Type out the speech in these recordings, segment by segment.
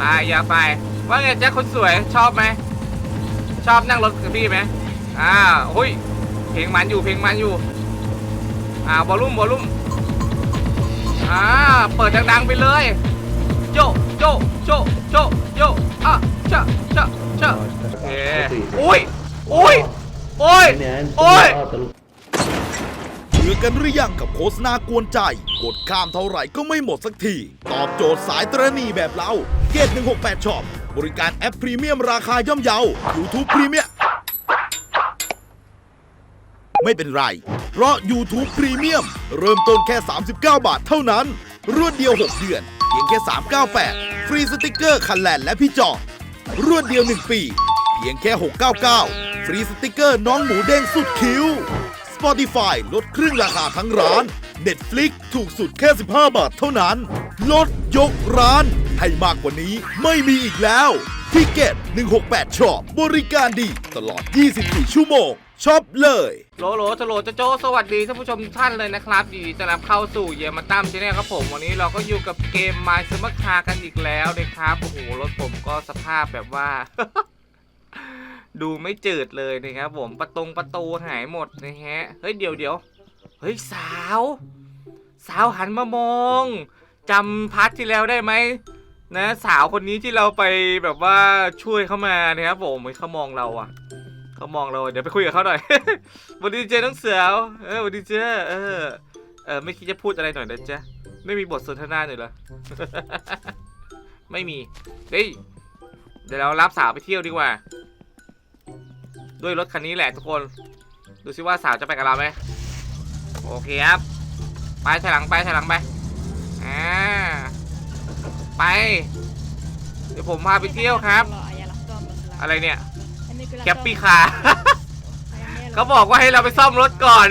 ไปอย่าไป ว่าไงแจ็คคนสวยชอบไหม ชอบนั่งรถกับพี่ไหมอ่าหุ้ยเพลงมันอยู่เพลงมันอยู่ อ่าบอลลุ่มบอลลุ่มอ่าเปิดดังๆไปเลยโจโจโจโจโจอะเชะเชะเชะโอเคอุ้ยอุ้ยโอ้ยโอ้ยเบื่อกันหรือยังกับโฆษณากวนใจ กดข้ามเท่าไหร่ก็ไม่หมดสักที ตอบโจทย์สายตรณีแบบเราเกต168ช็อปบริการแอปพรีเมียมราคาย่อมเยา YouTube พรีเมียมไม่เป็นไร เพราะ YouTube พรีเมียมเริ่มต้นแค่ 39 บาทเท่านั้น รวดเดียว 6 เดือน เพียงแค่ 398 ฟรีสติกเกอร์คันแลนและพี่จอรวดเดียว 1 ปี เพียงแค่ 699 ฟรีสติกเกอร์น้องหมูเด้งสุดคิ้ว Spotify ลดครึ่งราคาทั้งร้าน Netflix ถูกสุดแค่ 15 บาทเท่านั้น ลดยกร้าน ให้มากกว่านี้ไม่มีอีกแล้วพิเก็ต168ช็อปบริการดีตลอด 24 ชั่วโมงช็อปเลย โหลโหลจโหลจะโจสวัสดีท่านผู้ชมทุกท่านเลยนะครับยินดีต้อนรับเข้าสู่เยมาตั้มชแนลครับผม วันนี้เราก็อยู่กับเกม My s u m m e r Car กันอีกแล้วนะครับ โอ้โห รถผมก็สภาพแบบว่า ดูไม่จืดเลยนะครับผมประตงประตูหายหมดนะฮะเฮ้ยเดี๋ยวเดี๋ยวเฮ้ยสาว สาวหันมามองจำพาร์ทที่แล้วได้ไหมนะสาวคนนี้ที่เราไปแบบว่าช่วยเขามานะครับผมเฮ้ยเขามองเราอะเขามองเราเดี๋ยวไปคุยกับเขาหน่อยสวันดีเจน้องเสือเออสวันดีเจเออเออไม่คิดจะพูดอะไรหน่อยนะจ๊ะไม่มีบทสนทนาหน่อยเหรอไม่มีเฮ้ยเดี๋ยวเรารับสาวไปเที่ยวดีกว่า ด้วยรถคันนี้แหละทุกคน ดูซิว่าสาวจะไปกับเราไหมโอเคครับ ไปถอยหลังไปถอยหลังไปอ่าไป เดี๋ยวผมพาไปเที่ยวครับ อะไรเนี่ยแคปปี้คาร์เขาบอกว่าให้เราไปซ่อมรถก่อน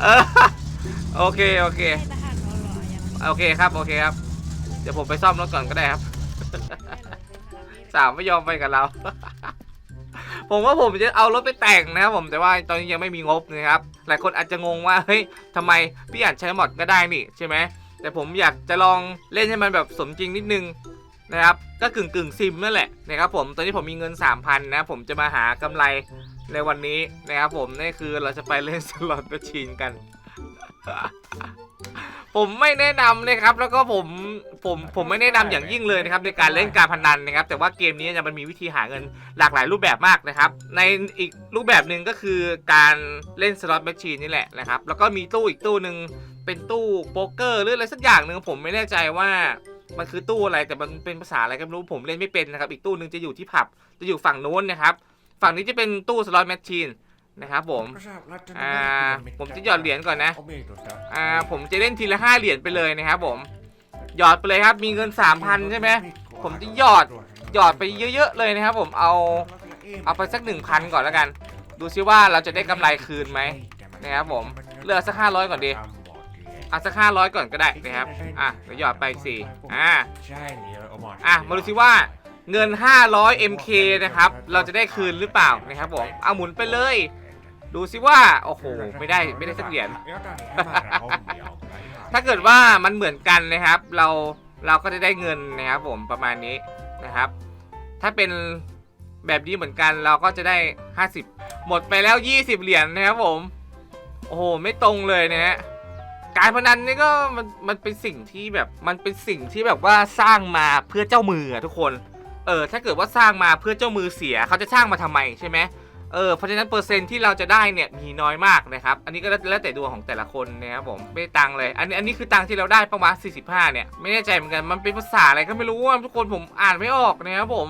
เออโอเคโอเค โอเคครับ โอเคครับ เดี๋ยวผมไปซ่อมรถก่อนก็ได้ครับ สาวไม่ยอมไปกับเรา ผมว่าผมจะเอารถไปแต่งนะครับผมแต่ว่าตอนนี้ยังไม่มีงบนะครับ หลายคนอาจจะงงว่าเฮ้ยทำไมพี่อาจใช้หมดก็ได้นี่ใช่ไหมแต่ผมอยากจะลองเล่นให้มันแบบสมจริงนิดนึงนะครับ ก็กึ่งกึ่งซิมนั่นแหละนะครับผมตอนนี้ผมมีเงิน 3,000 นะผมจะมาหากำไรในวันนี้นะครับผมนี่คือเราจะไปเล่นสล็อตแมชชีนกัน ผมไม่แนะนำเลยครับ แล้วก็ผมผมผมไม่แนะนำอย่างยิ่งเลยนะครับในการเล่นการพนันนะครับ แต่ว่าเกมนี้เนี่ยมันมีวิธีหาเงินหลากหลายรูปแบบมากนะครับ ในอีกรูปแบบหนึ่งก็คือการเล่นสล็อตแมชชีนนี่แหละนะครับ แล้วก็มีตู้อีกตู้หนึ่งเป็นตู้โป๊กเกอร์หรืออะไรสักอย่างหนึ่งผมไม่แน่ใจว่ามันคือตู้อะไรแต่มันเป็นภาษาอะไรก็ไม่รู้ผมเล่นไม่เป็นนะครับ อีกตู้หนึ่งจะอยู่ที่ผับจะอยู่ฝั่งโน้นนะครับ ฝั่งนี้จะเป็นตู้สล็อตแมชชีน นะครับผมอ่าผมจะหยอดเหรียญก่อนนะ อ่าผมจะเล่นทีละห้าเหรียญไปเลยนะครับผม หยอดไปเลยครับ มีเงินสามพันใช่ไหมผมจะหยอดหยอดไปเยอะ ๆ เลยนะครับผมเอาเอาไปสักหนึ่งพันก่อนแล้วกัน ดูซิว่าเราจะได้กำไรคืนไหมนะครับผมเลือกสักห้าร้อยก่อนดีเอาสักห้าร้อยก่อนก็ได้นะครับ อะเดี๋ยวหยอดไปสี่อ่าอะมาดูซิว่าเงิน 500 MK นะครับ เราจะได้คืนหรือเปล่านะครับผม เอาหมุนไปเลย ดูซิว่า โอ้โห ไม่ได้ไม่ได้สักเหรียญ ถ้าเกิดว่ามันเหมือนกันนะครับ เราเราก็จะได้เงินนะครับผมประมาณนี้นะครับ ถ้าเป็นแบบนี้เหมือนกันเราก็จะได้ 50 หมดไปแล้ว 20 เหรียญนะครับผม โอ้โห ไม่ตรงเลยนะฮะการพนันนี่ก็มันมันเป็นสิ่งที่แบบมันเป็นสิ่งที่แบบว่าสร้างมาเพื่อเจ้ามืออะทุกคน เออถ้าเกิดว่าสร้างมาเพื่อเจ้ามือเสียเขาจะสร้างมาทำไมใช่ไหม เออเพราะฉะนั้นเปอร์เซ็นต์ที่เราจะได้เนี่ยมีน้อยมากนะครับ อันนี้ก็แล้วแต่ดวงของแต่ละคนนะครับผมไม่ตังเลย อันนี้อันนี้คือตังที่เราได้ประมาณ 45 เนี่ย ไม่แน่ใจเหมือนกันมันเป็นภาษาอะไรก็ไม่รู้ว่าทุกคนผมอ่านไม่ออกนะครับผม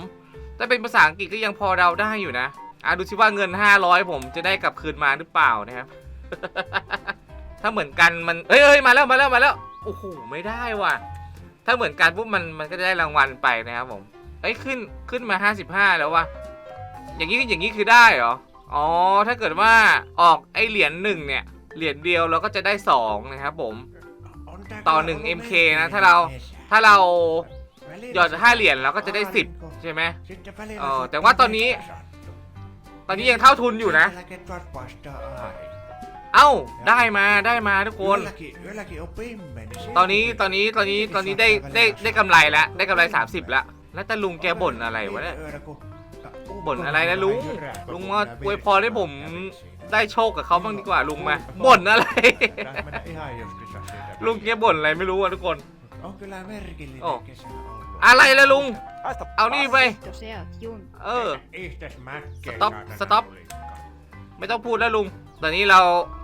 ถ้าเป็นภาษาอังกฤษก็ยังพอเดาได้อยู่นะอะดูสิว่าเงิน 500 ผมจะได้กลับคืนมาหรือเปล่านะครับ ถ้าเหมือนกันมันเอ้ยเอ้ยมาแล้วมาแล้วมาแล้วโอ้โหไม่ได้ว่ะ ถ้าเหมือนกันปุ๊บมันมันก็จะได้รางวัลไปนะครับผมเอ้ยขึ้นขึ้นมา 55 แล้วว่ะ อย่างนี้อย่างนี้คือได้เหรอ อ๋อ ถ้าเกิดว่าออกไอเหรียญหนึ่งเนี่ย เหรียญเดียวเราก็จะได้สองนะครับผม ต่อหนึ่ง MK นะ ถ้าเราถ้าเราหยอดห้าเหรียญเราก็จะได้สิบใช่ไหมเออแต่ว่าตอนนี้ ตอนนี้ยังเท่าทุนอยู่นะ เอ้า ได้มาได้มาทุกคน ตอนนี้ตอนนี้ตอนนี้ตอนนี้ได้ได้ได้กำไรแล้วได้กำไร 30 แล้ว แล้วแต่ลุงแกบ่นอะไรวะเนี่ย บ่นอะไรนะลุง ลุงมาอวยพรให้ผมได้โชคกับเขาบ้างดีกว่าลุงมาบ่นอะไร ลุงแกบ่นอะไรไม่รู้อะทุกคน On kyllä merkillinen Oh. kesä ollut. อะไรละลุง เอานี่ไป Då ser jag att Jon เออ Ihtes mäkkeen Stop, saatana stop. tulikaan. ไม่ต้องพูดแล้วลุง ตอนนี้เรา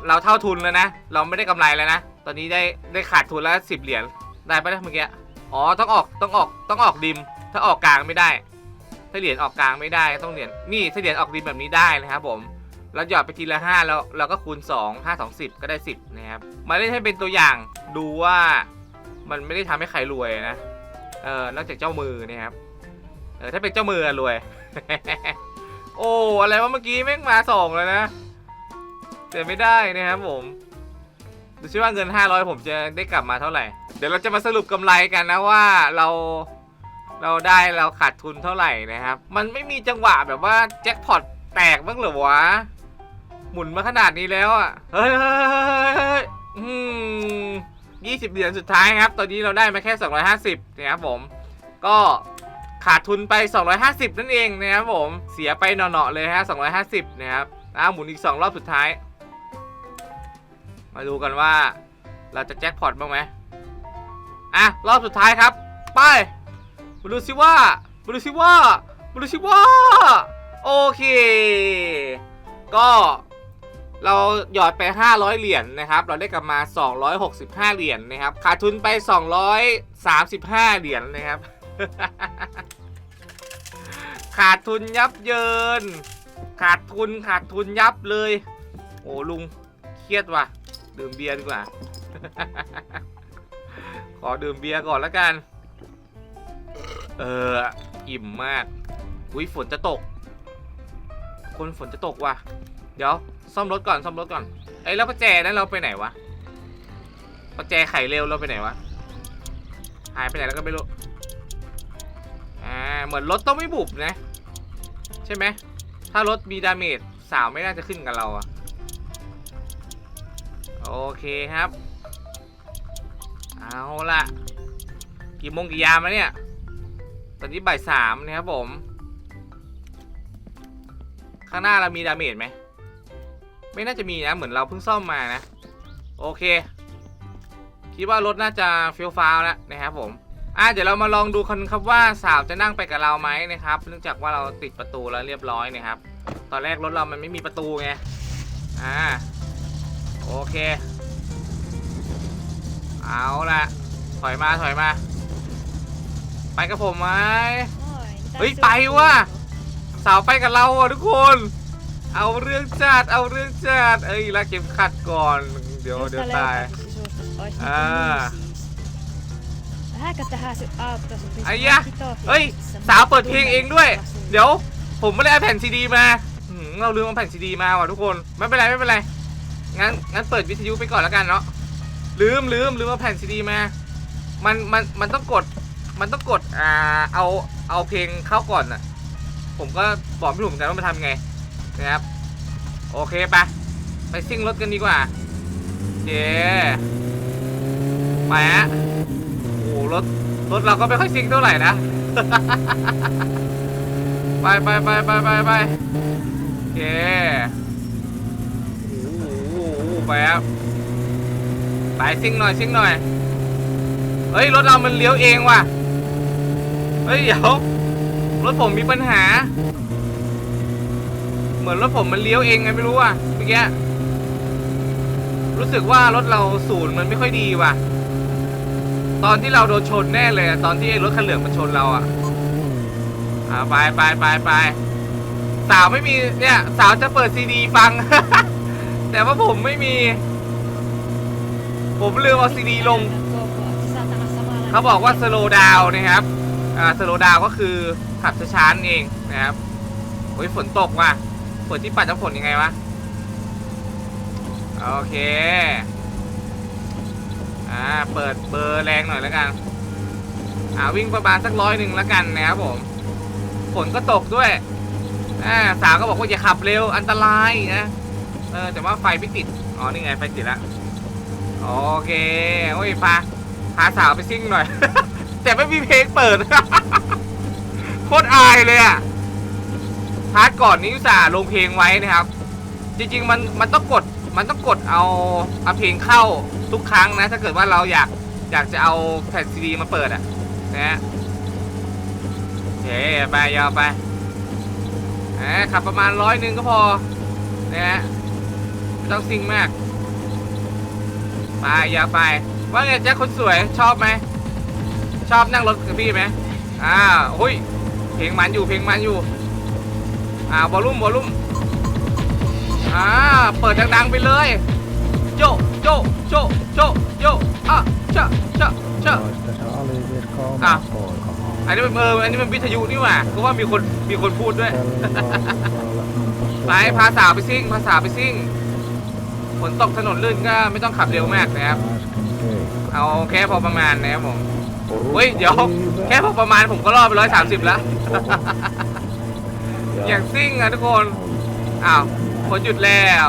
เราเท่าทุนแล้วนะ เราไม่ได้กำไรแล้วนะ ตอนนี้ได้ ได้ขาดทุนแล้วสิบเหรียญ ได้ปะเนี่ยเมื่อกี้ อ๋อ ต้องออก ต้องออก ต้องออกดิม ถ้าออกกลางไม่ได้ถ้า เหรียญออกกลางไม่ได้ต้องเหรียญนี่ถ้าเหรียญออกดิมแบบนี้ได้นะครับผมเราหยอดไปทีละห้าแล้วเราก็คูณสองห้าสองสิบก็ได้สิบนะครับมาเล่นให้เป็นตัวอย่างดูว่ามันไม่ได้ทำให้ใครรวยนะเออนอกจากเจ้ามือนะครับเออถ้าเป็นเจ้ามือรวย โอ้อะไรวะเมื่อกี้แม่งมาสองเลยนะแต่ไม่ได้นะครับผมดูซิว่าเงิน 500 ผมจะได้กลับมาเท่าไหร่ เดี๋ยวเราจะมาสรุปกำไรกันนะว่าเรา เราได้เราขาดทุนเท่าไหร่นะครับ มันไม่มีจังหวะแบบว่าแจ็คพอตแตกบ้างเหรอวะ หมุนมาขนาดนี้แล้วอะเฮ้ยเฮ้ยยี่สิบเหรียญสุดท้ายครับ ตอนนี้เราได้มาแค่ 250นะครับผม ก็ขาดทุนไป 250 นั่นเองนะครับผม เสียไปเนาะๆเลยฮะ 250 นะครับอ่าหมุนอีก 2 รอบสุดท้าย มาดูกันว่าเราจะแจ็คพอตบ้างไหมอะ รอบสุดท้ายครับ ไป มาดูสิว่ามาดูสิว่ามาดูสิว่าโอเค ก็เราหยอดไป 500 เหรียญนะครับ เราได้กลับมา 265 เหรียญนะครับ ขาดทุนไป 235 เหรียญนะครับ ขาดทุนยับเยิน ขาดทุนขาดทุนยับเลย โอ้ลุงเครียดว่ะ ดื่มเบียร์ดีกว่า ขอดื่มเบียร์ก่อนแล้วกัน เออ อิ่มมาก อุ้ยฝนจะตก คนฝนจะตกว่ะ เดี๋ยว ซ่อมรถก่อน ซ่อมรถก่อนเอ้แล้วประแจนั้นเราไปไหนวะประแจไขเร็วเราไปไหนวะ หายไปไหนแล้วก็ไม่รู้ อ่า เหมือนรถต้องไม่บุบนะ ใช่ไหม ถ้ารถมีดาเมจสาวไม่น่าจะขึ้นกับเราอะโอเคครับ เอาละกี่โมงกี่ยามแล้วเนี่ย ตอนนี้บ่ายสามนะครับผม ข้างหน้าเรามีดาเมจไหม ไม่น่าจะมีนะ เหมือนเราเพิ่งซ่อมมานะ โอเค คิดว่ารถน่าจะเฟี้ยวฟ้าวแล้วนะครับผม อะเดี๋ยวเรามาลองดูกันครับว่าสาวจะนั่งไปกับเราไหมนะครับ เนื่องจากว่าเราติดประตูแล้วเรียบร้อยนะครับ ตอนแรกรถเรามันไม่มีประตูไง อ่า โอเค เอาละถอยมาถอยมา ไปกับผมไหม Oi, mitä เฮ้ย sulla ไปว่ะ kuuluu? สาวไปกับเราอะทุกคน เอาเรื่องจัดเอาเรื่องจัดเอ้ยลากเข็มขัดก่อน เดี๋ยว Jos เดี๋ยว tää ตาย leukaisi susta, ois Aa. niinku niin siis. Vähänkö tähän sun autossa pistää ไอ้ยะ hitofiiliksi เฮ้ย semmonen สาวเปิดเพลงเองด้วย tunne- เดี๋ยว ผมไม่ได้เอาแผ่นซีดีมาหืมเราลืมเอาแผ่นซีดีมาว่ะทุกคน ไม่เป็นไรไม่เป็นไร งั้นงั้นเปิดวิทยุไปก่อนแล้วกันเนาะ ลืมลืมลืมเอาแผ่นซีดีมา มันมันมันต้องกด มันต้องกดอ่าเอาเอาเพลงเข้าก่อนอะ ผมก็บอกไม่ถูกเหมือนกันว่ามันทำไงนะครับ โอเคไปะไปซิ่งรถกันดีกว่าเย้ไปฮะโอ้รถรถเราก็ไม่ค่อยซิ่งเท่าไหร่นะ ไปไปไปไปไปไปเคโอ้โหโอ้โหไปครับไปซิ่งหน่อยซิ่งหน่อยเฮ้ยรถเรามันเลี้ยวเองว่ะ เฮ้ยเดี๋ยวรถผมมีปัญหา เหมือนรถผมมันเลี้ยวเองไงไม่รู้อะเมื่อกี้รู้สึกว่ารถเราศูนย์มันไม่ค่อยดีว่ะ ตอนที่เราโดนชนแน่เลยอะตอนที่ไอ้รถคันเหลืองมันชนเราอะอ่าไปไปไปไปสาวไม่มีเนี่ยสาวจะเปิดซีดีฟัง แต่ว่าผมไม่มี ผมลืมเอาซีดีลง Saatana samalla เขาบอกว่าสโลดาวนะครับ อ่าสโลดาวก็คือขับช้าๆนั่นเองนะครับโอ้ยฝนตกว่ะฝนที่ปัดน้ำฝนยังไงวะโอเคอ่าเปิดเบอร์แรงหน่อยแล้วกันอ่าวิ่งประมาณสักร้อยหนึ่งแล้วกันนะครับผมฝนก็ตกด้วยอ่าสาวก็บอกว่าอย่าขับเร็วอันตรายนะเออแต่ว่าไฟไม่ติดอ๋อนี่ไงไฟติดละโอเคโอ้ยพาพาสาวไปซิ่งหน่อย แต่ไม่มีเพลงเปิด โคตรอายเลยอะพาร์ทก่อนนี้อุตส่าห์ลงเพลงไว้นะครับ จริง ๆ มันมันต้องกดมันต้องกดเอาเอาเพลงเข้าทุกครั้งนะ ถ้าเกิดว่าเราอยากอยากจะเอาแผ่นซีดีมาเปิดอะนะฮะโอเคไปยาวไปแหมขับประมาณร้อยหนึ่งก็พอนะฮะไม่ต้องซิ่งมาก ไปยาวไป ว่าไงแจ๊คคนสวยชอบไหม ชอบนั่งรถกับพี่ไหมอ่าหุ้ยเพลงมันอยู่เพลงมันอยู่ อ่าวอลลุ่มวอลลุ่มอ่าเปิดดังๆไปเลยโจโจโจโจโจอะเชะเชะเชะอะ อันนี้มันเอออันนี้มันวิทยุนี่หว่าเพราะว่ามีคนมีคนพูดด้วย ไปพาสาวไปซิ่งพาสาวไปซิ่งฝนตกถนนลื่นก็ไม่ต้องขับเร็วมากนะครับ เอาแค่พอประมาณนะครับผม เฮ้ย เดี๋ยว แค่พอประมาณผมก็รอดไปร้อยสามสิบแล้ว อย่างซิ่งอะทุกคน อ้าวฝนหยุดแล้ว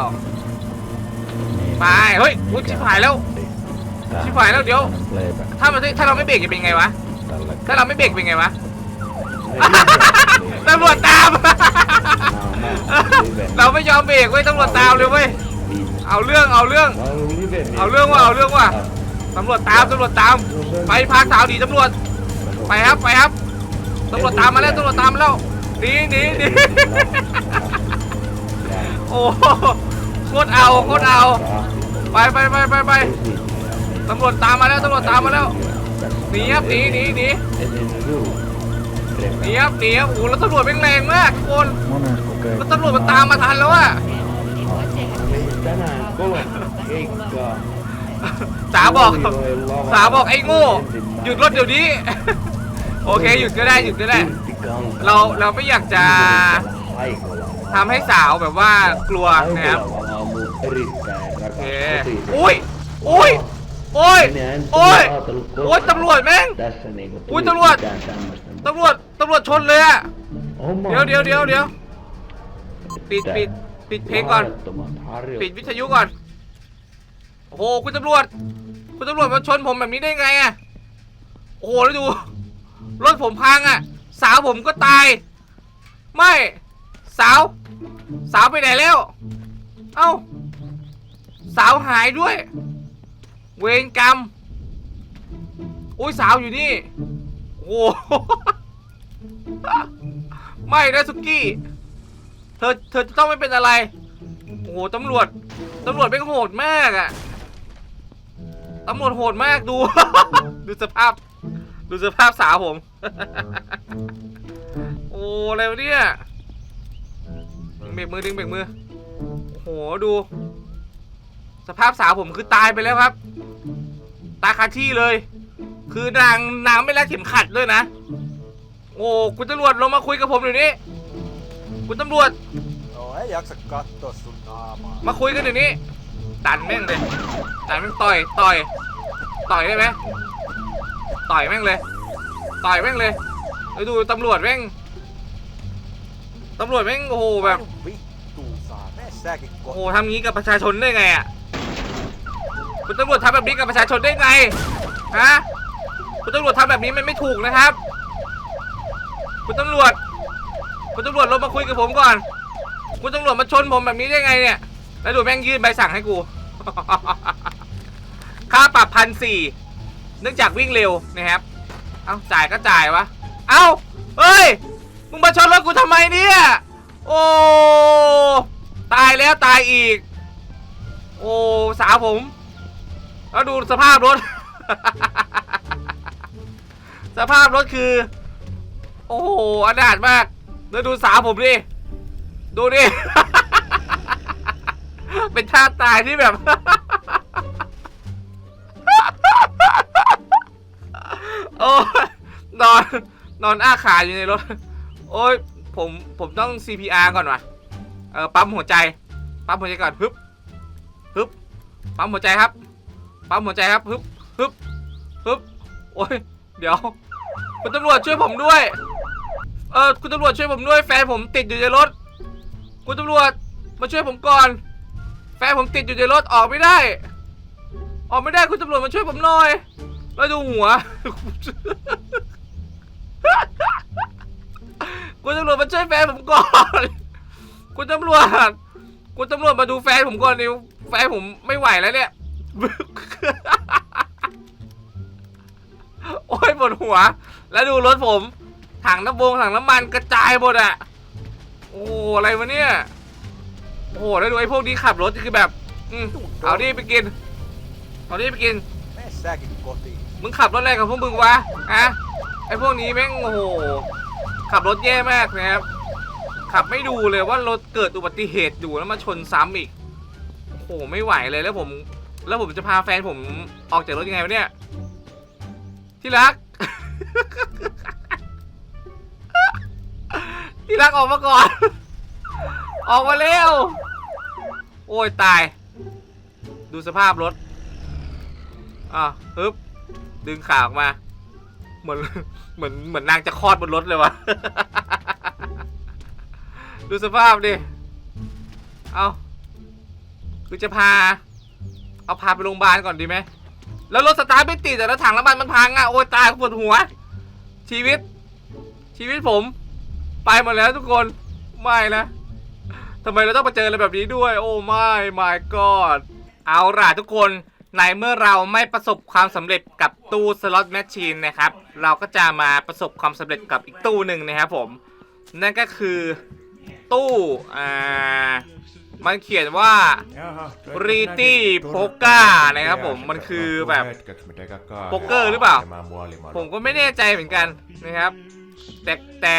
ไป เฮ้ยอุ๊ยชิบหายแล้ว ชิบหายแล้วเดี๋ยว ถ้ามันถ้าเราไม่เบรกจะเป็นไงวะ ถ้าเราไม่เบรกเป็นไงวะตำรวจตาม เราไม่ยอมเบรกเว้ยตำรวจตามเลยเว้ย เอาเรื่องเอาเรื่อง เอาเรื่องว่ะเอาเรื่องว่ะ ตำรวจตามตำรวจตาม ไปพาสาวหนีตำรวจ ไปครับไปครับตำรวจตามมาแล้วตำรวจตามมาแล้วหนีหนีหนีโอ้โหโคตรเอาโคตรเอา ไปไปไปไปไปตำรวจตามมาแล้วตำรวจตามมาแล้วหนีครับหนีหนีหนีหนีครับหนีครับโอ้แล้วตำรวจแม่งแรงมากทุกคนแล้วตำรวจมันตามมาทันแล้วอะ สาวบอกสาวบอกไอ้โง่หยุดรถเดี๋ยวนี้ โอเคหยุดก็ได้หยุดก็ได้ เราเราไม่อยากจะทำให้สาวแบบว่ากลัวนะครับโอเคอุ้ยอุ้ยโอ้ย โอ้ย โอ้ย ตำรวจแม่ง Tässä niinku tuli Ui, tuli- mitään tämmöstä. ตำรวจ ตำรวจชนเลยอะเดี๋ยวเดี๋ยวเดี๋ยวเดี๋ยวปิดปิดปิดเพลงก่อน ปิดวิทยุก่อน โอ้โหคุณตำรวจ คุณตำรวจมาชนผมแบบนี้ได้ไงอะโอ้โหแล้วดู รถผมพังอะสาวผมก็ตาย ไม่สาว สาวไปไหนแล้ว เอ้า สาวหายด้วย เวรกรรมอุ้ยสาวอยู่นี่โอ้โหไม่นะสุกี้ เธอเธอจะต้องไม่เป็นอะไร โอ้โหตำรวจตำรวจเป็นโหดมากอะ ตำรวจโหดมากดู ดูสภาพ ดูสภาพสาวผม โอ้อะไรวะเนี่ยดึงเบรกมือดึงเบรกมือโอ้โหดู สภาพสาวผมคือตายไปแล้วครับ ตายคาที่เลย คือนางนางไม่รัดเข็มขัดด้วยนะ โอ้คุณตำรวจลงมาคุยกับผมเดี๋ยวนี้ คุณตำรวจ No ei jaksa katsoa sun naamaa. มาคุยกันเดี๋ยวนี้ดันแม่งเลยดันแม่งต่อย ต่อย ต่อยได้ไหมต่อยแม่งเลย ต่อยแม่งเลยไปดูตำรวจแม่งตำรวจแม่งโอ้โหแบบโอ้โหทำงี้กับประชาชนได้ไงอะคุณตำรวจทำแบบนี้กับประชาชนได้ไงฮะคุณตำรวจทำแบบนี้มันไม่ถูกนะครับคุณตำรวจคุณตำรวจลงมาคุยกับผมก่อน คุณตำรวจมาชนผมแบบนี้ได้ไงเนี่ย แล้วดูแม่งยื่นใบสั่งให้กู ค่าปรับพันสี่เนื่องจากวิ่งเร็วนะครับ เอ้าจ่ายก็จ่ายวะ เอ้าเฮ้ย มึงมาชนรถกูทำไมเนี่ย โอ้ ตายแล้วตายอีก โอ้ สาวผม แล้วดูสภาพรถ สภาพรถคือ โอ้โหอนาถมาก แล้วดูสาวผมดิ ดูดิ เป็นท่าตายที่แบบ โอ้ยนอน นอนอ้าขาอยู่ในรถ โอ้ย ผม ผมต้อง CPR ก่อนว่ะ เออ ปั๊มหัวใจ ปั๊มหัวใจก่อนฮึบฮึบ ปั๊มหัวใจครับ ปั๊มหัวใจครับฮึบฮึบฮึบ โอ้ย เดี๋ยว คุณตำรวจช่วยผมด้วย เออ คุณตำรวจช่วยผมด้วย แฟนผมติดอยู่ในรถ คุณตำรวจ มาช่วยผมก่อน แฟนผมติดอยู่ในรถ ออกไม่ได้ ออกไม่ได้ คุณตำรวจมาช่วยผมหน่อย แล้วดูหัว คุณตำรวจมาช่วยแฟนผมก่อน คุณตำรวจ คุณตำรวจมาดูแฟนผมก่อนนิวแฟนผมไม่ไหวแล้วเนี่ย โอ้ยปวดหัว แล้วดูรถผม ถังน้ำบงถังน้ำมันกระจายหมดอะโอ้โหอะไรวะเนี่ย โอ้โหแล้วดูไอ้พวกนี้ขับรถคือแบบ อืมเอาดิไปกิน เอาดิไปกิน มึงขับรถอะไรกับพวกมึงวะอะไอพวกนี้แม่งโอ้โหขับรถแย่มากนะครับ ขับไม่ดูเลยว่ารถเกิดอุบัติเหตุอยู่แล้วมาชนซ้ำอีกโอ้โหไม่ไหวเลยแล้วผม แล้วผมจะพาแฟนผมออกจากรถยังไงวะเนี่ย ที่รัก ที่รักออกมาก่อน ออกมาเร็ว โอ้ยตาย ดูสภาพรถ อะฮึบ ดึงขาออกมา เหมือนเหมือนเหมือนนางจะคลอดบนรถเลยวะดูสภาพดิ เอาคือจะพา เอาพาไปโรงพยาบาลก่อนดีไหม แล้วรถสตาร์ทไม่ติดแต่แล้วถังน้ำมันมันพังอะ โอ้ยตายปวดหัว ชีวิต ชีวิตผม ไปหมดแล้วทุกคน ไม่นะทำไมเราต้องมาเจออะไรแบบนี้ด้วย โอ้ไม่ my god เอาล่ะทุกคน ในเมื่อเราไม่ประสบความสำเร็จกับตู้สล็อตแมชชีนนะครับ เราก็จะมาประสบความสำเร็จกับอีกตู้หนึ่งนะครับผม นั่นก็คือตู้อ่ามันเขียนว่า Jaha. Riti Poka นะครับผมมันคือแบบโป๊กเกอร์หรือเปล่า ผมก็ไม่แน่ใจเหมือนกันนะครับ แต่แต่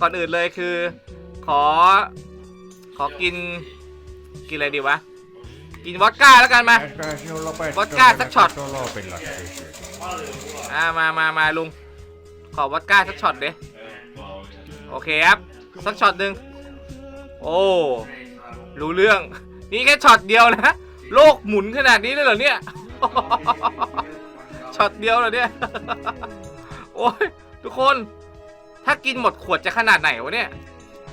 ก่อนอื่นเลยคือ ขอ ขอกินกินอะไรดีวะ กินวอดก้าแล้วกันมา Vodka สักช็อต อ่ามามามาลุง ขอวอดก้าสักช็อตเด้โอเคครับ สักช็อตหนึ่งโอ้ รู้เรื่อง นี่แค่ช็อตเดียวนะ โลกหมุนขนาดนี้เลยเหรอเนี่ย ช็อตเดียวเหรอเนี่ย โอ้ยทุกคน ถ้ากินหมดขวดจะขนาดไหนวะเนี่ย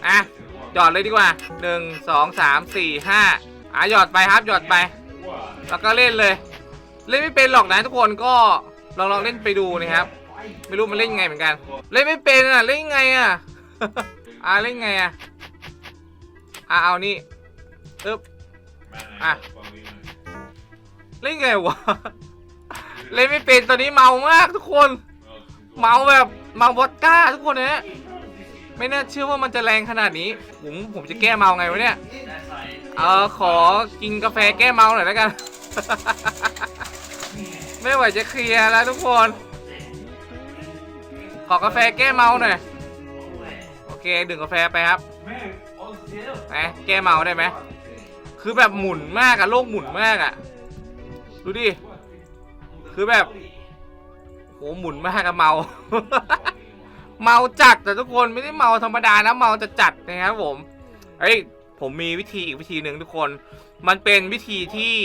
อะหยอดเลยดีกว่าหนึ่งสองสามสี่ห้า อะหยอดไปครับหยอดไป แล้วก็เล่นเลย เล่นไม่เป็นหรอกนะทุกคนก็ลองลองเล่นไปดูนะครับ ไม่รู้มันเล่นไงเหมือนกัน เล่นไม่เป็นอะเล่นไงอะอ่าเล่นไงอะอะเอานี่อึ๊บอะเล่นไงวะเล่นไม่เป็นตอนนี้เมามากทุกคน เมาแบบเมาวอดก้าทุกคนเนี่ย ไม่น่าเชื่อว่ามันจะแรงขนาดนี้ผมผมจะแก้เมาไงวะเนี่ยเออขอกินกาแฟแก้เมาหน่อยแล้วกัน ไม่ไหวจะเคลียร์แล้วทุกคน ขอกาแฟแก้เมาหน่อยโอเคดื่มกาแฟไปครับไหแก้เมาได้ไหมคือแบบหมุนมากอะโลกหมุนมากอะดูดิ คือแบบโหหมุนมากอะเมา เมาจัดแต่ทุกคนไม่ได้เมาธรรมดานะเมาจะจัดนะครับผมเฮ้ยผมมีวิธีอีกวิธีหนึ่งทุกคน มันเป็นวิธีที่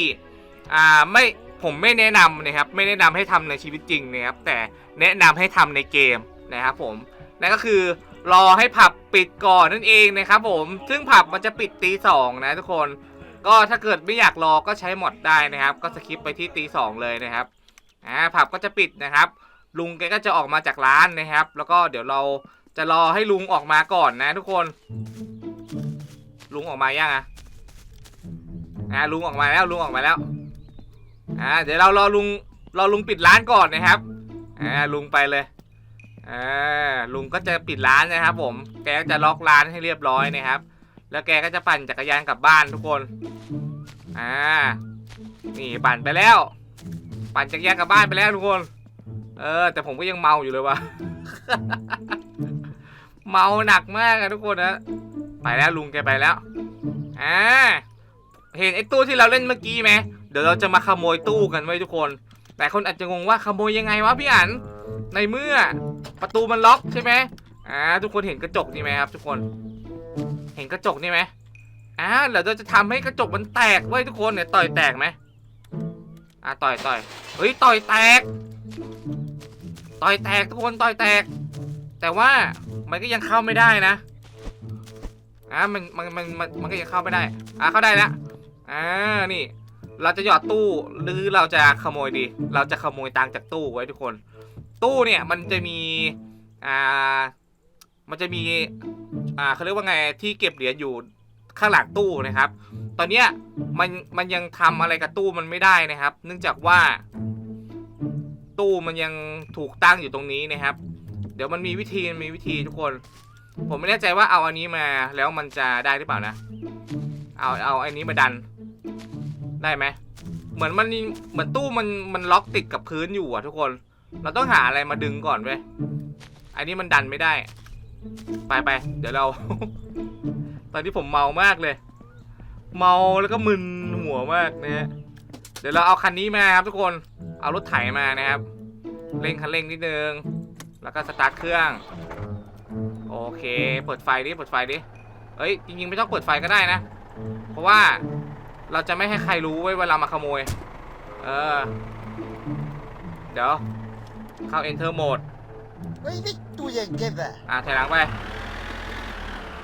อ่าไม่ผมไม่แนะนำนะครับ ไม่แนะนำให้ทำในชีวิตจริงนะครับ แต่แนะนำให้ทำในเกมนะครับผมนั่นก็คือรอให้ผับปิดก่อนนั่นเองนะครับผมซึ่งผับมันจะปิดตีสองนะทุกคน ก็ถ้าเกิดไม่อยากรอก็ใช้หมดได้นะครับ ก็สคิปไปที่ตีสองเลยนะครับอ่าผับก็จะปิดนะครับ ลุงแกก็จะออกมาจากร้านนะครับ แล้วก็เดี๋ยวเราจะรอให้ลุงออกมาก่อนนะทุกคน ลุงออกมายังอะอ่าลุงออกมาแล้วลุงออกมาแล้วอ่าเดี๋ยวเรารอลุงรอลุงปิดร้านก่อนนะครับอ่าลุงไปเลยอ่าลุงก็จะปิดร้านนะครับ ผมแกก็จะล็อกร้านให้เรียบร้อยนะครับ แล้วแกก็จะปั่นจักรยานกลับบ้านทุกคนอ่านี่ปั่นไปแล้ว ปั่นจักรยานกลับบ้านไปแล้วทุกคน เออ แต่ผมก็ยังเมาอยู่เลยวะเมาหนักมากอะทุกคนนะ ไปแล้วลุงแกไปแล้ว อ่า เห็นไอ้ตู้ที่เราเล่นเมื่อกี้ไหม เดี๋ยวเราจะมาขโมยตู้กันไว้ทุกคน แต่คนอาจจะงงว่าขโมยยังไงวะพี่อัน ในเมื่อประตูมันล็อกใช่ไหมอ่าทุกคนเห็นกระจกนี่ไหมครับ ทุกคน เห็นกระจกนี่ไหมอ่าเดี๋ยวเราจะทำให้กระจกมันแตกไว้ทุกคนเนี่ยต่อยแตกไหมอ่าต่อยต่อยเฮ้ยต่อยแตก ต่อยแตกทุกคนต่อยแตก แต่ว่ามันก็ยังเข้าไม่ได้นะอะมันมันมันมันมันก็ยังเข้าไม่ได้อะเข้าได้แล้วอ่านี่ เราจะหยอดตู้หรือเราจะขโมยดี เราจะขโมยตังจากตู้ไว้ทุกคน ตู้เนี่ยมันจะมีอ่ามันจะมีอ่าเขาเรียกว่าไงที่เก็บเหรียญอยู่ข้างหลังตู้นะครับ ตอนเนี้ยมันมันยังทำอะไรกับตู้มันไม่ได้นะครับ เนื่องจากว่า ตู้มันยังถูกตั้งอยู่ตรงนี้นะครับ เดี๋ยวมันมีวิธีมันมีวิธีทุกคน ผมไม่แน่ใจว่าเอาอันนี้มาแล้วมันจะได้หรือเปล่านะ เอาเอาอันนี้มาดัน ได้ไหมเหมือนมันเหมือนตู้มันมันล็อกติดกับพื้นอยู่อะทุกคน เราต้องหาอะไรมาดึงก่อนเว้ยอันนี้มันดันไม่ได้ ไปไปเดี๋ยวเรา ตอนนี้ผมเมามากเลย เมาแล้วก็มึนหัวมากนะฮะเดี๋ยวเราเอาคันนี้มาครับทุกคน เอารถไถมานะครับ เร่งคันเร่งนิดนึง แล้วก็สตาร์ทเครื่อง โอเค เปิดไฟดิ เปิดไฟดิ เอ้ย จริงๆ ไม่ต้องเปิดไฟก็ได้นะ เพราะว่าเราจะไม่ให้ใครรู้ไว้เวลามาขโมย เออ เดี๋ยว เข้า enter mode Ei vittujen kevää. อ่าถอยหลังไป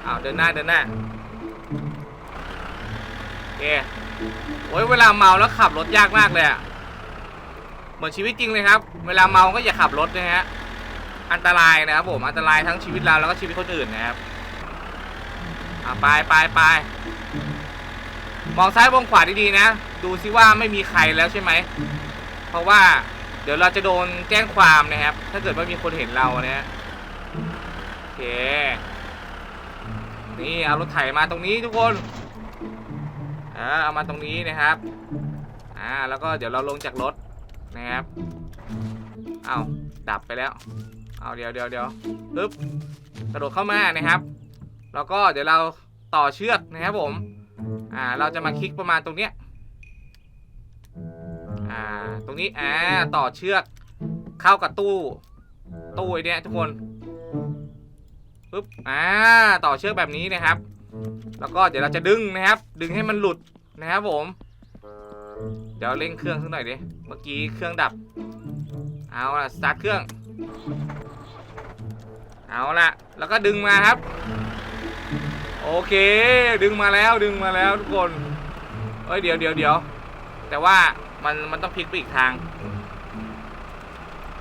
อ้าวเดินหน้าเดินหน้าโอเคโอ้ยเวลาเมาแล้วขับรถยากมากเลยอะเห มือนชีวิตจริงเลยครับ เวลาเมาก็อย่าขับรถนะฮะ อันตรายนะครับผม อันตรายทั้งชีวิตเราแล้วก็ชีวิตคนอื่นนะครับ อ่าไปไปไป มองซ้ายมองขวาดีๆนะ ดูซิว่าไม่มีใครแล้วใช่ไหม เพราะว่าเดี๋ยวเราจะโดนแจ้งความนะครับ ถ้าเกิดว่ามีคนเห็นเรานะฮะโอเค นี่เอารถไถมาตรงนี้ทุกคน อ่าเอามาตรงนี้นะครับ อ่าแล้วก็เดี๋ยวเราลงจากรถ นะครับเอาดับไปแล้ว เอาเดี๋ยวเดี๋ยวเดี๋ยวปึ๊บกระโดดเข้ามานะครับ แล้วก็เดี๋ยวเราต่อเชือกนะครับผม อ่า เราจะมาคลิกประมาณตรงเนี้ย อ่า ตรงนี้ อ่า ต่อเชือก เข้ากับตู้ ตู้ไอเนี้ยทุกคน ปึ๊บ อ่า ต่อเชือกแบบนี้นะครับ แล้วก็เดี๋ยวเราจะดึงนะครับ ดึงให้มันหลุดนะครับผม เดี๋ยวเร่งเครื่องสักหน่อยดิ เมื่อกี้เครื่องดับ เอาล่ะสตาร์ทเครื่อง เอาล่ะแล้วก็ดึงมาครับ โอเค ดึงมาแล้วดึงมาแล้วทุกคน เอ้ยเดี๋ยวเดี๋ยวเดี๋ยว แต่ว่ามันมันต้องพลิกไปอีกทาง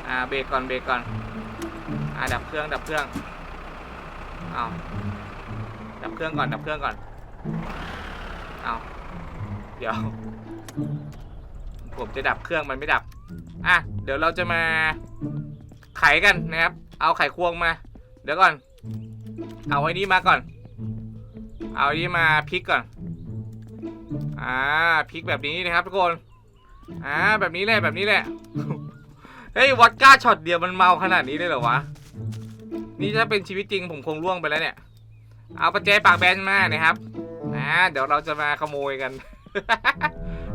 อ่าเบรกก่อนเบรกก่อน อ่าดับเครื่องดับเครื่องเอาดับเครื่องก่อนดับเครื่องก่อน เอาเดี๋ยว ผมจะดับเครื่องมันไม่ดับ อะ เดี๋ยวเราจะมาไขกันนะครับ เอาไขควงมา เดี๋ยวก่อน เอาไอ้นี้มาก่อน เอาไอ้นี้มาพลิกก่อน อ่าพลิกแบบนี้นะครับทุกคน อ่าแบบนี้แหละแบบนี้แหละ เฮ้ยวอดก้าช็อตเดียวมันเมาขนาดนี้เลยเหรอวะ นี่ถ้าเป็นชีวิตจริงผมคงล่วงไปแล้วเนี่ย เอาประแจปากแบนมานะครับ อ่าเดี๋ยวเราจะมาขโมยกัน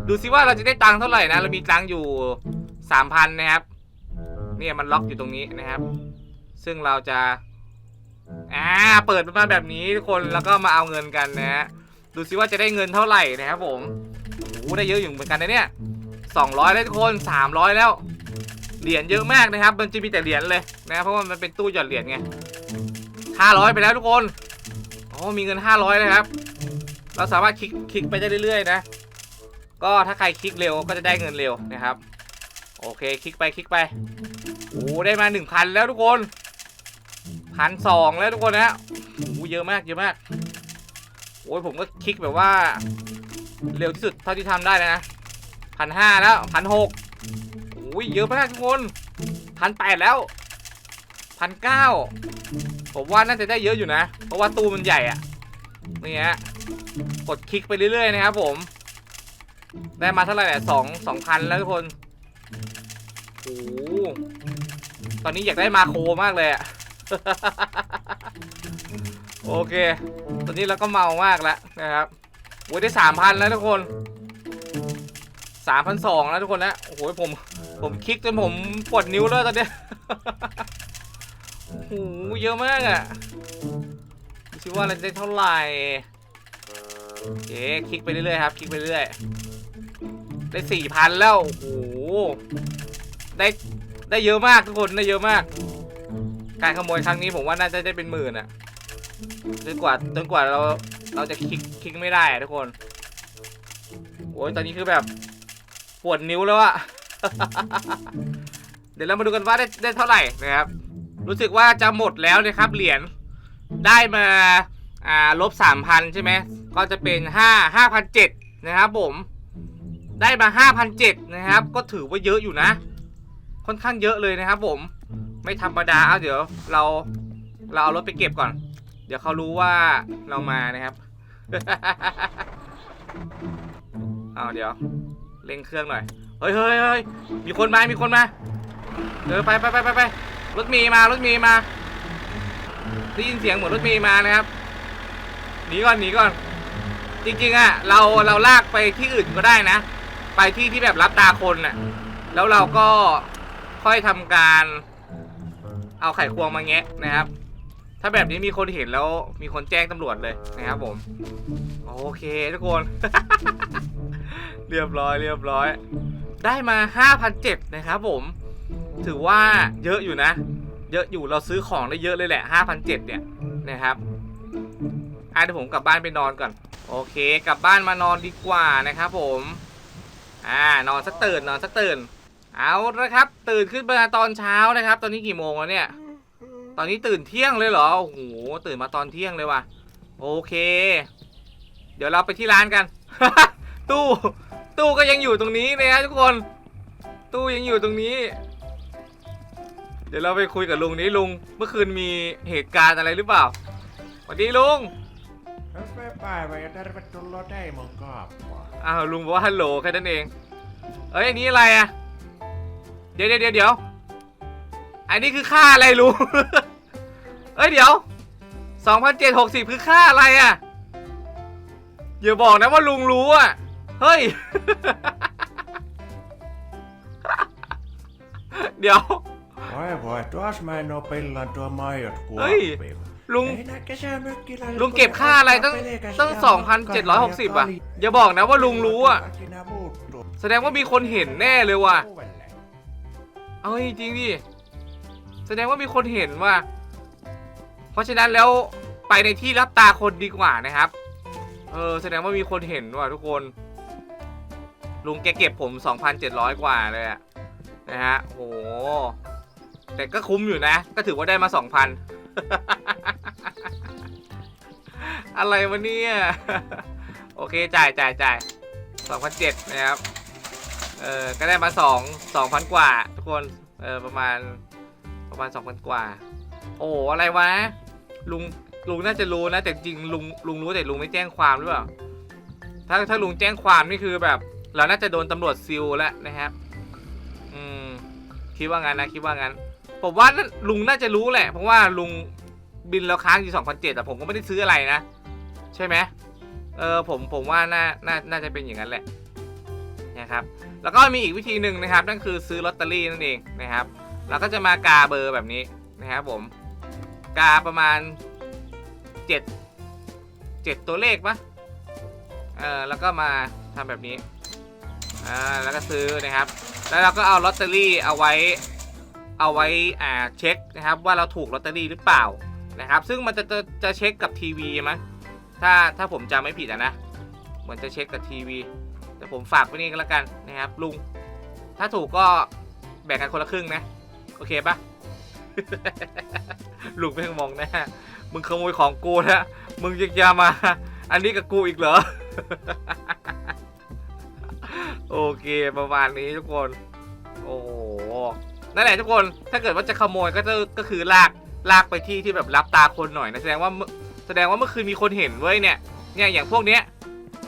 ดูซิว่าเราจะได้ตังค์เท่าไหร่นะ เรามีตังค์อยู่สามพันนะครับ เนี่ยมันล็อกอยู่ตรงนี้นะครับ ซึ่งเราจะอ่าเปิดมาแบบนี้ทุกคนแล้วก็มาเอาเงินกันนะฮะดูซิว่าจะได้เงินเท่าไหร่นะครับผมโอ้โหได้เยอะอยู่เหมือนกันนะเนี่ยสองร้อยแล้วทุกคนสามร้อยแล้วเหรียญเยอะมากนะครับ มันจะมีแต่เหรียญเลยนะเพราะว่ามันเป็นตู้หยอดเหรียญไงห้าร้อยไปแล้วทุกคนอ๋อมีเงินห้าร้อยเลยครับ เราสามารถคลิกคลิกไปได้เรื่อยๆนะ ก็ถ้าใครคลิกเร็วก็จะได้เงินเร็วนะครับ โอเคคลิกไปคลิกไปโอ้ได้มาหนึ่งพันแล้วทุกคนพันสองแล้วทุกคนนะโอ้เยอะมากเยอะมากโอ้ยผมก็คลิกแบบว่า เร็วที่สุดเท่าที่ทำได้เลยนะพันห้าแล้วพันหกโอ้ยเยอะมากทุกคนพันแปดแล้วพันเก้าผมว่าน่าจะได้เยอะอยู่นะ เพราะว่าตู้มันใหญ่อะนี่ฮะกดคลิกไปเรื่อยๆนะครับผม ได้มาเท่าไหร่เนี่ยสองสองพันแล้วทุกคนโอ้โหตอนนี้อยากได้มาโครมากเลยอะโอเค ตอนนี้เราก็เมามากแล้วนะครับโอ้ยได้สามพันแล้วทุกคนสามพันสองแล้วทุกคนนะโอ้โหผม ผมคลิกจนผมปวดนิ้วแล้วตอนเนี้ยโอ้โหเยอะมากอะ่ะดูสิว่าเราจะได้เท่าไหร่โอเคคลิกไปเรื่อยๆครับ คลิกไปเรื่อย ได้สี่พันแล้ว โอ้โห ได้ได้เยอะมากทุกคนได้เยอะมาก การขโมยครั้งนี้ผมว่าน่าจะได้เป็นหมื่นอะจนกว่าจนกว่าเราเราจะคลิกคลิกไม่ได้อะทุกคน โอ้ยตอนนี้คือแบบปวดนิ้วแล้วอะเดี๋ยวเรามาดูกันว่าได้ได้เท่าไหร่นะครับ รู้สึกว่าจะหมดแล้วนะครับเหรียญได้มาอ่าลบสามพันใช่ไหมก็จะเป็นห้าห้าพันเจ็ดนะครับผม ได้มาห้าพันเจ็ดนะครับ ก็ถือว่าเยอะอยู่นะ ค่อนข้างเยอะเลยนะครับผม ไม่ธรรมดาเอาเดี๋ยว เรา เราเอารถไปเก็บก่อน เดี๋ยวเขารู้ว่าเรามานะครับ เอาเดี๋ยวเร่งเครื่องหน่อย เฮ้ยเฮ้ยเฮ้ยมีคนมา มีคนมา เดินไปไปไปไปไปรถเมีมารถเมีมา ได้ยินเสียงเหมือนรถเมีมานะครับ หนีก่อนหนีก่อน จริงๆอะเราเราลากไปที่อื่นก็ได้นะ ไปที่ที่แบบรับตาคนน่ะ แล้วเราก็ค่อยทำการ เอาไข่ควงมาแงะนะครับ ถ้าแบบนี้มีคนเห็นแล้วมีคนแจ้งตำรวจเลยนะครับผม โอเคทุกคน เรียบร้อยเรียบร้อย ได้มา5,007นะครับผม ถือว่าเยอะอยู่นะ เยอะอยู่เราซื้อของได้เยอะเลยแหละ5,007เนี่ยนะครับอะเดี๋ยวผมกลับบ้านไปนอนก่อน โอเค กลับบ้านมานอนดีกว่านะครับผม อ่านอนสักตื่นนอนสักตื่น เอาละครับ ตื่นขึ้นมาตอนเช้านะครับ ตอนนี้กี่โมงแล้วเนี่ย ตอนนี้ตื่นเที่ยงเลยเหรอ โอ้โห ตื่นมาตอนเที่ยงเลยว่ะ โอเค เดี๋ยวเราไปที่ร้านกัน ตู้ ตู้ก็ยังอยู่ตรงนี้นะครับทุกคน ตู้ยังอยู่ตรงนี้ เดี๋ยวเราไปคุยกับลุงนี้ลุง เมื่อคืนมีเหตุการณ์อะไรหรือเปล่าสวัสดีลุง Hyvää päivää ja tervetuloa Daimon kaappaan. อ้าวลุงบอกว่าฮัลโหลแค่นั้นเอง เอ้ยอันนี้อะไรอะเดี๋ยวเดี๋ยวเดี๋ยวเดี๋ยวอันนี้คือค่าอะไรลุง เอ้ยเดี๋ยวสองพันเจ็ดหกสิบคือค่าอะไรอะอย่าบอกนะว่าลุงรู้อะเฮ้ย เดี๋ยว Voi voi, tuos mä en oo pillan tuo maijot Oi, kuoppiin. ลุง Ei nää kesämökkiläiset ลุงเก็บค่าอะไรตั้ง pelkästään ตั้งสองพันเจ็ดร้อยหกสิบอะอย่าบอกนะว่าลุงรู้อะ Siinä muuttuu. แสดงว่ามีคนเห็นแน่เลยว่ะ Uudelleen. เอาจริงๆดิ แสดงว่ามีคนเห็นว่าเพราะฉะนั้นแล้วไปในที่รับตาคนดีกว่านะครับ เออ แสดงว่ามีคนเห็นว่ะทุกคน ลุงแกเก็บผม 2,700 กว่าเลยอะนะฮะ โห แต่ก็คุ้มอยู่นะ ก็ถือว่าได้มา 2,000 อะไรวะเนี่ย โอเคจ่ายจ่ายจ่าย2,700นะครับ เออก็ได้มาสองสองพันกว่าทุกคน เออประมาณประมาณสองพันกว่า โอ้อะไรวะ ลุงลุงน่าจะรู้นะแต่จริงลุงลุงรู้แต่ลุงไม่แจ้งความหรือเปล่า ถ้าถ้าลุงแจ้งความนี่คือแบบ เราน่าจะโดนตำรวจซิลแล้วนะครับ อืมคิดว่างั้นนะคิดว่างั้น ผมว่านลุงน่าจะรู้แหละ เพราะว่าลุงบินแล้วค้างอยู่สองพันเจ็ดแต่ผมก็ไม่ได้ซื้ออะไรนะ ใช่ไหมเออผมผมว่าน่าน่าน่าจะเป็นอย่างนั้นแหละนะครับแล้วก็มีอีกวิธีหนึ่งนะครับ นั่นคือซื้อลอตเตอรี่นั่นเองนะครับเราก็จะมากาเบอร์แบบนี้นะครับผมกาประมาณเจ็ดเจ็ดตัวเลขปะเออแล้วก็มาทำแบบนี้อ่าแล้วก็ซื้อนะครับ แล้วเราก็เอาลอตเตอรี่เอาไว้ เอาไว้อ่าเช็คนะครับว่าเราถูกลอตเตอรี่หรือเปล่านะครับ ซึ่งมันจะจะจะเช็คกับทีวีมั้ยถ้าถ้าผมจำไม่ผิดะนะเหมือนจะเช็คกับทีวีแต่ผมฝากไว้นี่ก็แล้วกันนะครับลุง ถ้าถูกก็แบ่งกันคนละครึ่งนะ โอเคปะลุงเพ่งมองหน้ามึงขโมยของกูนะมึงยังจะมา อันนี้กับกูอีกเหรอ โอเคประมาณนี้ทุกคน โอ้โห นั่นแหละทุกคน ถ้าเกิดว่าจะขโมยก็จะก็คือลากลากไปที่ที่แบบรับตาคนหน่อยนะแสดงว่าแสดงว่าเมื่อคืนมีคนเห็นเว้ยเนี่ยเนี่ยอย่างพวกเนี้ย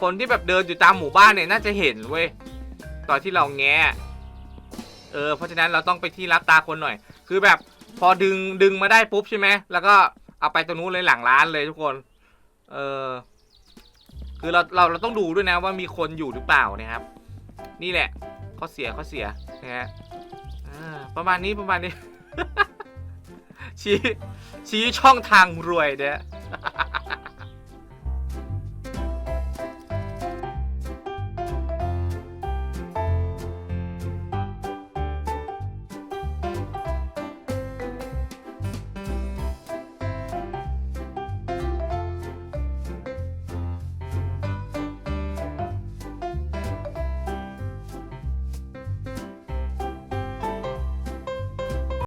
คนที่แบบเดินอยู่ตามหมู่บ้านเนี่ยน่าจะเห็นเว้ยตอนที่เราแงะเออเพราะฉะนั้นเราต้องไปที่รับตาคนหน่อย คือแบบพอดึงดึงมาได้ปุ๊บใช่ไหมแล้วก็เอาไปตรงนู้นเลยหลังร้านเลยทุกคน เออคือเราเราเราต้องดูด้วยนะว่ามีคนอยู่หรือเปล่านะครับ นี่แหละข้อเสียข้อเสียนะฮะ ประมาณนี้ประมาณนี้ ชี้ชี้ช่องทางรวยเนี่ย